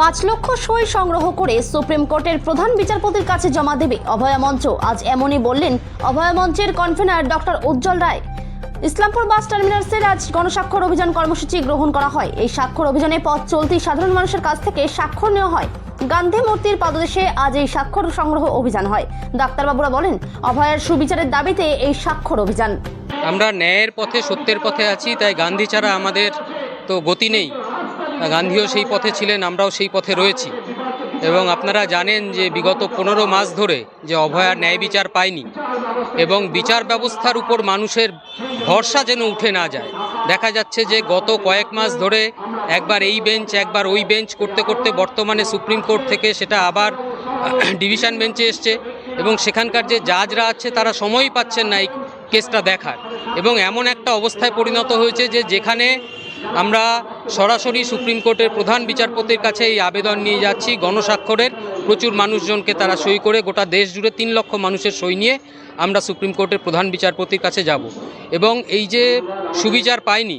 পাঁচ লক্ষ সই সংগ্রহ করে সুপ্রিম কোর্টের প্রধান বিচারপতির কাছে জমা দেবে অভয়া মঞ্চ। আজ এমনই বললেন অভয়া মঞ্চের convener doctor Ujjwal Roy. Islampur bus টার্মিনালসের আজ গণস্বাক্ষর অভিযান কর্মসূচি গ্রহণ করা হয়। এই স্বাক্ষর অভিযানে পথ চলতি সাধারণ মানুষের কাছ থেকে স্বাক্ষর নেওয়া হয়। গান্ধী মূর্তির পাদদেশে আজ এই স্বাক্ষর সংগ্রহ অভিযান হয়। ডাক্তারবাবুরা বলেন, অভয়ের সুবিচারের দাবিতে এই স্বাক্ষর অভিযান। আমরা ন্যায়ের পথে সত্যের পথে আছি, তাই গান্ধী ছাড়া আমাদের তো গতি নেই। গান্ধীও সেই পথে ছিলেন, আমরাও সেই পথে রয়েছি। এবং আপনারা জানেন যে বিগত পনেরো মাস ধরে যে অভয়া ন্যায় বিচার পায়নি এবং বিচার ব্যবস্থার উপর মানুষের ভরসা যেন উঠে না যায়। দেখা যাচ্ছে যে গত কয়েক মাস ধরে একবার এই বেঞ্চ, একবার ওই বেঞ্চ করতে করতে বর্তমানে সুপ্রিম কোর্ট থেকে সেটা আবার ডিভিশন বেঞ্চে এসছে এবং সেখানকার যে জাজরা আছে তারা সময়ই পাচ্ছেন না এই কেসটা দেখার। এবং এমন একটা অবস্থায় পরিণত হয়েছে যে যেখানে আমরা সরাসরি সুপ্রিম কোর্টের প্রধান বিচারপতির কাছে এই আবেদন নিয়ে যাচ্ছি। গণস্বাক্ষরের প্রচুর মানুষজনকে তারা সই করে গোটা দেশ জুড়ে তিন লক্ষ মানুষের সই নিয়ে আমরা সুপ্রিম কোর্টের প্রধান বিচারপতির কাছে যাব। এবং এই যে সুবিচার পাইনি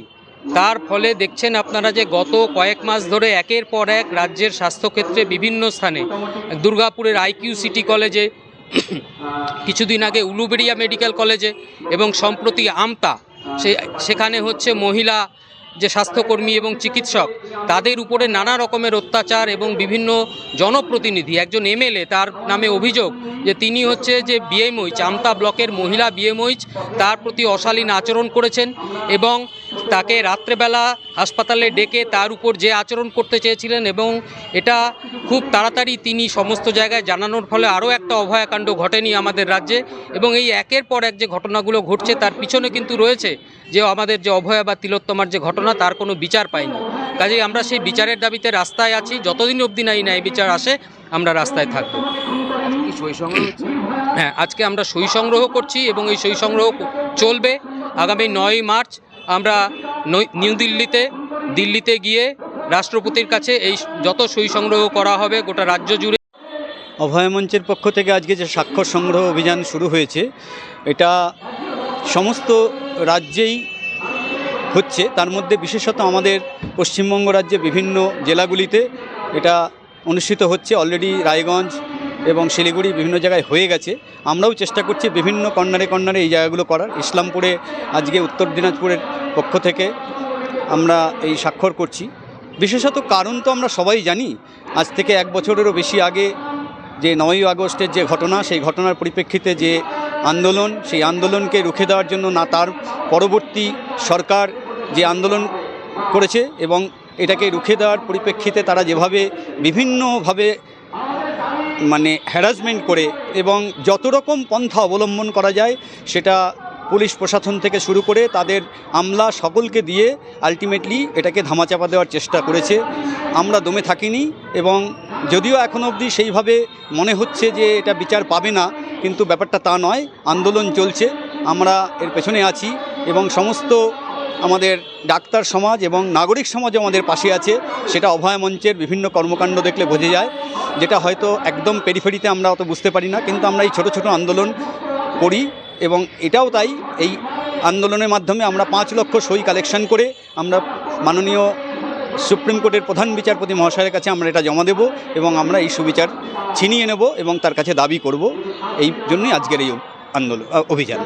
তার ফলে দেখছেন আপনারা যে গত কয়েক মাস ধরে একের পর এক রাজ্যের স্বাস্থ্যক্ষেত্রে বিভিন্ন স্থানে, দুর্গাপুরের আইকিউ সিটি কলেজে, কিছুদিন আগে উলুবেড়িয়া মেডিকেল কলেজে এবং সম্প্রতি আমতা, সে সেখানে হচ্ছে মহিলা যে স্বাস্থ্যকর্মী এবং চিকিৎসক, তাদের উপরে নানা রকমের অত্যাচার এবং বিভিন্ন জনপ্রতিনিধি, একজন এমএলএ, তার নামে অভিযোগ যে তিনি হচ্ছে যে বিএমওইচ, আমতা ব্লকের মহিলা বিএমওইচ, তার প্রতি অশালীন আচরণ করেছেন এবং তাকে রাত্রেবেলা হাসপাতালে ডেকে তার উপর যে আচরণ করতে চেয়েছিলেন এবং এটা খুব তাড়াতাড়ি তিনি সমস্ত জায়গায় জানানোর ফলে আরও একটা অভয়াকাণ্ড ঘটেনি আমাদের রাজ্যে এবং এই একের পর এক যে ঘটনাগুলো ঘটছে তার পিছনে কিন্তু রয়েছে যে আমাদের যে অভয়া বা তিলোত্তমার যে ঘটনা তার কোনো বিচার পাইনি। কাজেই আমরা সেই বিচারের দাবিতে রাস্তায় আছি যতদিন অবধি না এই ন্যায় বিচার আসে আমরা রাস্তায় থাকব। হ্যাঁ আজকে আমরা সই সংগ্রহ করছি এবং এই সই সংগ্রহ চলবে। আগামী নয় মার্চ আমরা নিউ দিল্লিতে দিল্লিতে গিয়ে রাষ্ট্রপতির কাছে এই যত সই সংগ্রহ করা হবে গোটা রাজ্য জুড়ে। অভয় মঞ্চের পক্ষ থেকে আজকে যে স্বাক্ষর সংগ্রহ অভিযান শুরু হয়েছে, এটা সমস্ত রাজ্যেই হচ্ছে। তার মধ্যে বিশেষত আমাদের পশ্চিমবঙ্গ রাজ্যে বিভিন্ন জেলাগুলিতে এটা অনুষ্ঠিত হচ্ছে। অলরেডি রায়গঞ্জ এবং শিলিগুড়ি বিভিন্ন জায়গায় হয়ে গেছে। আমরাও চেষ্টা করছি বিভিন্ন কর্নারে কর্নারে এই জায়গাগুলো করার। ইসলামপুরে আজকে উত্তর দিনাজপুরের পক্ষ থেকে আমরা এই স্বাক্ষর করছি। বিশেষত কারণ তো আমরা সবাই জানি, আজ থেকে এক বছরেরও বেশি আগে যে নয়ই আগস্টের যে ঘটনা, সেই ঘটনার পরিপ্রেক্ষিতে যে আন্দোলন, সেই আন্দোলনকে রুখে দেওয়ার জন্য না, তার পরবর্তী সরকার যে আন্দোলন করেছে এবং এটাকে রুখে দেওয়ার পরিপ্রেক্ষিতে তারা যেভাবে বিভিন্নভাবে মানে হ্যারাসমেন্ট করে এবং যত রকম পন্থা অবলম্বন করা যায়, সেটা পুলিশ প্রশাসন থেকে শুরু করে তাদের আমলা সকলকে দিয়ে আলটিমেটলি এটাকে ধামাচাপা দেওয়ার চেষ্টা করেছে। আমরা দমে থাকিনি এবং যদিও এখনও অবধি সেইভাবে মনে হচ্ছে যে এটা বিচার পাবে না, কিন্তু ব্যাপারটা তা নয়, আন্দোলন চলছে, আমরা এর পেছনে আছি এবং সমস্ত আমাদের ডাক্তার সমাজ এবং নাগরিক সমাজ আমাদের পাশে আছে, সেটা অভয় মঞ্চের বিভিন্ন কর্মকাণ্ড দেখলে বোঝা যায়। যেটা হয়তো একদম পেরিফেরিতে আমরা অত বুঝতে পারি না, কিন্তু আমরা এই ছোট ছোট আন্দোলন করি এবং এটাও তাই, এই আন্দোলনের মাধ্যমে আমরা পাঁচ লক্ষ সই কালেকশন করে আমরা মাননীয় সুপ্রিম কোর্টের প্রধান বিচারপতি মহাশয়ের কাছে আমরা এটা জমা দেব এবং আমরা এই সুবিচার ছিনিয়ে নেব এবং তার কাছে দাবি করব। এই জন্যই আজকের এই আন্দোলন অভিযান।